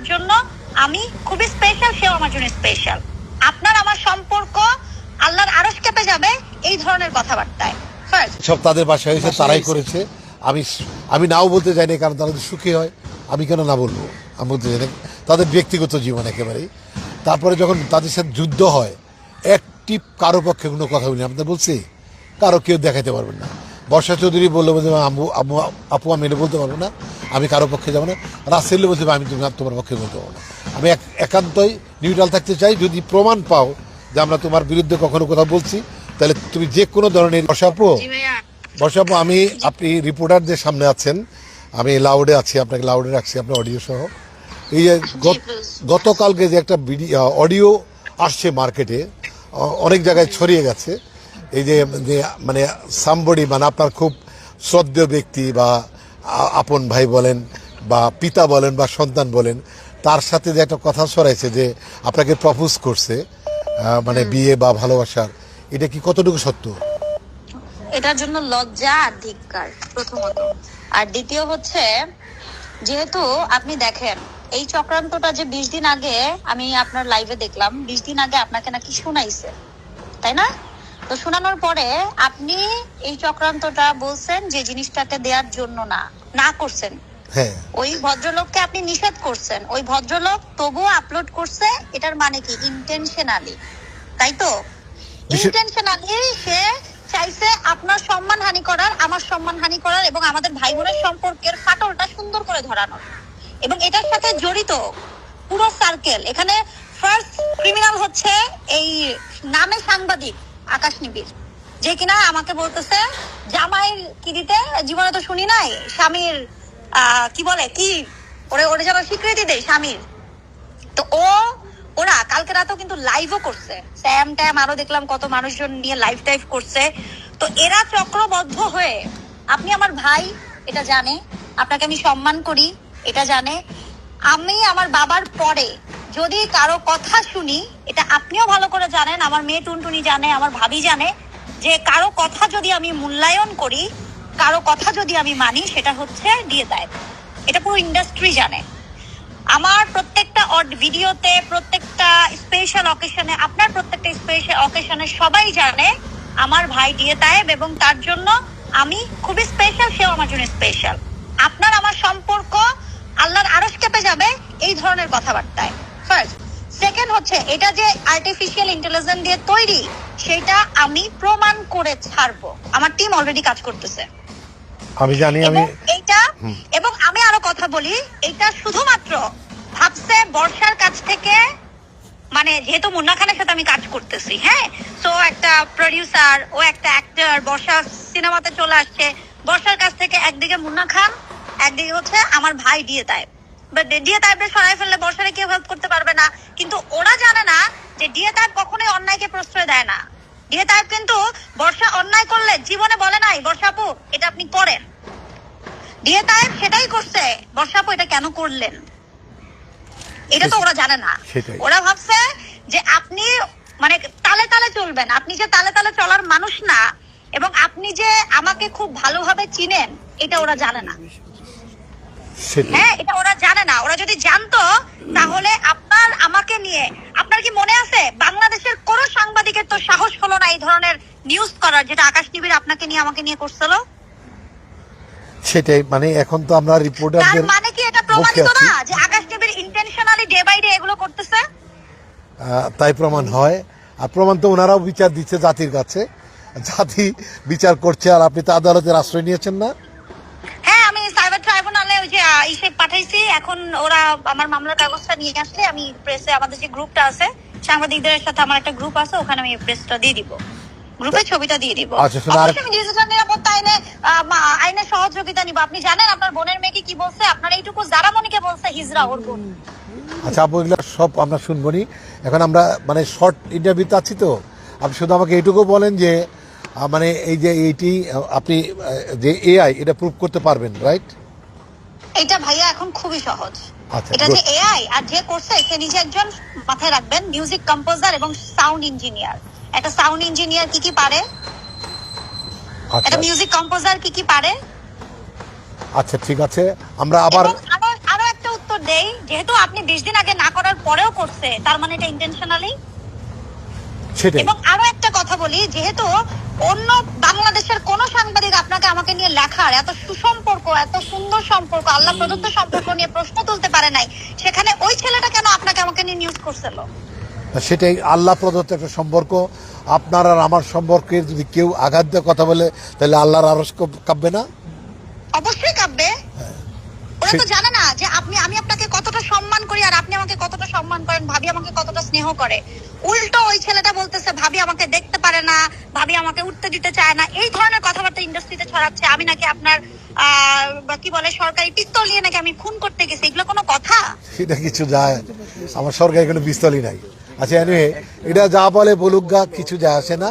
তার জন্য আমি খুবই স্পেশাল সেও আমার জন্য স্পেশাল আপনার আমার সম্পর্ক আল্লাহর আরশ কেঁপে যাবে এই ধরনের কথাবার্তায়। সব তাদের বাসায় হয়েছে তারাই করেছে। আমি আমি নাও বলতে চাই না কারণ তারা যদি সুখী হয়, আমি কেন না বলব? আমি বলতে চাই না তাদের ব্যক্তিগত জীবন একেবারেই। তারপরে যখন তাদের সাথে যুদ্ধ হয়, একটি কারও পক্ষে কোনো কথা বলি আপনার বলছি, কারও কেউ দেখাতে পারবেন না। বর্ষা চৌধুরী বলল বলতে আম্বু আম্মু আপু আমি এটা বলতে পারব না। আমি কারও পক্ষে যাব না। রাসেল বলতে পারব, আমি তুমি তোমার পক্ষে বলতে পারব না। আমি এক- একান্তই নিউট্রাল থাকতে চাই। যদি প্রমাণ পাও যে আমরা তোমার বিরুদ্ধে কখনো কথা বলছি তাহলে তুমি যে কোনো ধরনের বর্ষাপু বর্ষাপু আমি আপনি রিপোর্টারদের সামনে আছেন আমি লাউডে আছি আপনাকে লাউডে রাখছি আপনার অডিও সহ। এই যে গত- গতকালকে যে একটা অডিও আসছে মার্কেটে অনেক জায়গায় ছড়িয়ে গেছে। এই যে মানে সামবডি মানে আপনার খুব শ্রদ্ধেয় ব্যক্তি বা আপন ভাই বলেন বা পিতা বলেন বা সন্তান বলেন তার সাথে যে একটা কথা ছড়াইছে যে আপনাকে প্রপোজ করছে মানে বিয়ে বা ভালোবাসার এটা কি কতটুকু সত্য? এটার জন্য লজ্জা আর ধিক্কার প্রথমত। আর দ্বিতীয় হচ্ছে যেহেতু আপনি দেখেন এই চক্রান্তটা যে বিশ দিন আগে আমি আপনার লাইভে দেখলাম বিশ দিন আগে আপনাকে নাকি শুনাইছে তাই না? তো শোনানোর পরে আপনি এই চক্রান্তটা বলছেন যে জিনিসটাকে দেওয়ার জন্য না না করছেন। হ্যাঁ। ওই ভদ্রলোককে আপনি নিষেধ করছেন। ওই ভদ্রলোক তবুও আপলোড করছে এটার মানে কি? ইন্টেনশনালি তাই তো? ইন্টেনশনালি সে চাইছে আপনার সম্মান হানি করার আমার সম্মান হানি করার এবং আমাদের ভাই বোনের সম্পর্কের ফাটলটা সুন্দর করে ধরানোর। এবং এটার সাথে জড়িত পুরো সার্কেল এখানে ফার্স্ট ক্রিমিনাল হচ্ছে এই নামে সাংবাদিক। আকাশ নিবিড়। যে কিনা আমাকে বলতেছে, জামাইয়ের কি দিতে? জীবনে তো শুনি নাই। স্বামীর কি বলে, কি? ওরে ওরে যেন স্বীকৃতি দেয় স্বামীর। তো ও, ওরা কালকে রাতেও কিন্তু লাইভও করছে। স্যাম ট্যাম আরও দেখলাম কত মানুষজন নিয়ে লাইভ টাইভ করছে। তো এরা চক্রবদ্ধ হয়ে, আপনি আমার ভাই, এটা জানে। আপনাকে আমি সম্মান করি, এটা জানে। আমি আমার বাবার পরে যদি কারও কথা শুনি, এটা আপনিও ভালো করে জানেন, আমার মেয়ে টুনটুনি জানে, আমার ভাবি জানে, যে কারও কথা যদি আমি মূল্যায়ন করি, কারও কথা যদি আমি মানি, সেটা হচ্ছে দিয়ে দেয়। এটা পুরো ইন্ডাস্ট্রি জানে। আমার প্রত্যেকটা ভিডিওতে প্রত্যেকটা স্পেশাল অকেশনে আপনার প্রত্যেকটা স্পেশাল অকেশনে সবাই জানে, আমার ভাই দিয়ে তায়েব এবং তার জন্য আমি খুবই স্পেশাল সেও আমার জন্য স্পেশাল আপনার আমার সম্পর্ক আল্লাহর আরশ কেঁপে যাবে এই ধরনের কথাবার্তায়। ফার্স্ট সেকেন্ড হচ্ছে এটা যে আর্টিফিশিয়াল ইন্টেলিজেন্স দিয়ে তৈরি সেটা আমি প্রমাণ করে ছাড়বো। আমার টিম অলরেডি কাজ করতেছে। আমি জানি আমি এইটা এবং আমি আরও কথা বলি এটা শুধুমাত্র ভাবছে বর্ষার কাছ থেকে মানে যেহেতু মুন্না খানের সাথে আমি কাজ করতেছি হ্যাঁ? তো একটা প্রডিউসার ও একটা অ্যাক্টর বর্ষা সিনেমাতে চলে আসছে। বর্ষার কাছ থেকে একদিকে মুন্না খান একদিকে হচ্ছে আমার ভাই দিয়ে তাই ডিএ তাইপে সরাই ফেললে বর্ষারে কেউ হেল্প করতে পারবে না। কিন্তু ওরা জানে না যে ডিএ তাইপ কখনোই অন্যায়কে প্রশ্রয় দেয় না। ডিএ তাইপ কিন্তু বর্ষা অন্যায় করলে জীবনে বলে নাই বর্ষা আপু এটা আপনি করেন। ডিএ তাইপ সেটাই করছে বর্ষা আপু এটা কেন করলেন? এটা তো ওরা জানে না। ওরা ভাবছে যে আপনি মানে তালে তালে চলবেন আপনি যে তালে তালে চলার মানুষ না এবং আপনি যে আমাকে খুব ভালোভাবে চিনেন এটা ওরা জানে না। হ্যাঁ এটা ওরা জানে না। ওরা যদি জানতো তাহলে আপনার আমাকে নিয়ে আপনার কি মনে আছে? বাংলাদেশের কোন সাংবাদিকের তো সাহস হলো না এই ধরনের নিউজ করার যেটা আকাশ নিবিড় আপনাকে নিয়ে আমাকে নিয়ে করছিল? সেটাই মানে এখন তো আমরা রিপোর্টারদের মানে কি এটা প্রমাণিত না যে আকাশ নিবিড় ইন্টেনশনালি ডে বাই ডে এগুলো করতেছে? তাই প্রমাণ হয়। আর প্রমাণ তো ওনারাও বিচার দিচ্ছে জাতির কাছে। জাতি বিচার করছে আর আপনি তো আদালতের আশ্রয় নিয়েছেন না হ্যাঁ আমি সাইবার ট্রাইব্যুনালে ওই যে ইসে পাঠাইছি এখন ওরা আমার মামলার কাগজটা নিয়ে আসলে আমি প্রেসে আমাদের যে গ্রুপটা আছে সাংবাদিকদের সাথে আমার একটা গ্রুপ আছে ওখানে আমি প্রেসটা দিয়ে দিব। গ্রুপে ছবিটা দিয়ে দিব। আচ্ছা, আমি ডিজিটাল নিরাপত্তা আইনে সহযোগিতা নিব। আপনি জানেন আপনার বোনের মেয়েকে কি বলছে? আপনার এইটুকু জারামণিকে বলছে হিজরা ওর বোন। আচ্ছা আপু এগুলো সব আমরা শুনবনি। এখন আমরা মানে শর্ট ইন্টারভিউতে আছি তো। আপনি শুধু আমাকে এইটুকু বলেন যে মানে এই যে এইটি আপনি যে এআই এটা প্রুভ করতে পারবেন রাইট এটা ভাইয়া এখন খুবই সহজ। আচ্ছা, এটা যে এআই আর যে করছে সে নিজে একজন মাথায় রাখবেন মিউজিক কম্পোজার এবং সাউন্ড ইঞ্জিনিয়ার একটা সাউন্ড ইঞ্জিনিয়ার কি কি পারে? আচ্ছা। একটা মিউজিক কম্পোজার কি কি পারে? আচ্ছা ঠিক আছে। আমরা আবার আরও একটা উত্তর দেই। যেহেতু আপনি বিশ দিন আগে না করার পরেও করছে তার মানে এটা ইন্টেনশনালি এবং আরও একটা কথা বলি যেহেতু অন্য বাংলাদেশের কোন সাংবাদিক আপনাকে আমাকে নিয়ে লেখার এত সুসম্পর্ক এত সুন্দর সম্পর্ক আল্লাহ প্রদত্ত সম্পর্ক নিয়ে প্রশ্ন তুলতে পারে নাই সেখানে ওই ছেলেটা কেন আপনাকে আমাকে নিয়ে নিউজ করছিল? সেটাই আল্লাহ প্রদত্ত একটা সম্পর্ক। আপনার আর আমার সম্পর্কে যদি কেউ আঘাত দিয়ে কথা বলে তাহলে আল্লাহর আরস কাঁপবে না? অবশ্যই কাঁপবে। ওরা তো জানে না যে আপনি আমি আপনাকে কতটা সম্মান করি আর আপনি আমাকে কতটা সম্মান করেন ভাবি আমাকে কতটা স্নেহ করে। উল্টো ওই ছেলেটা বলতেছে ভাবি আমাকে দেখতে পারে না ভাবি আমাকে উঠতে দিতে চায় না। এই ধরনের কথাবার্তা ইন্ডাস্ট্রিতে ছড়াচ্ছে। আমি নাকি আপনার বা কি বলে, সরকারি পিস্তল নিয়ে নাকি আমি খুন করতে গেছি। এগুলো কোনো কথা? এটা কিছু যায়। আমার সরকারি কোনো পিস্তলই নাই। আচ্ছা এটা যা বলে বলুক গা, কিছু যায় আসে না।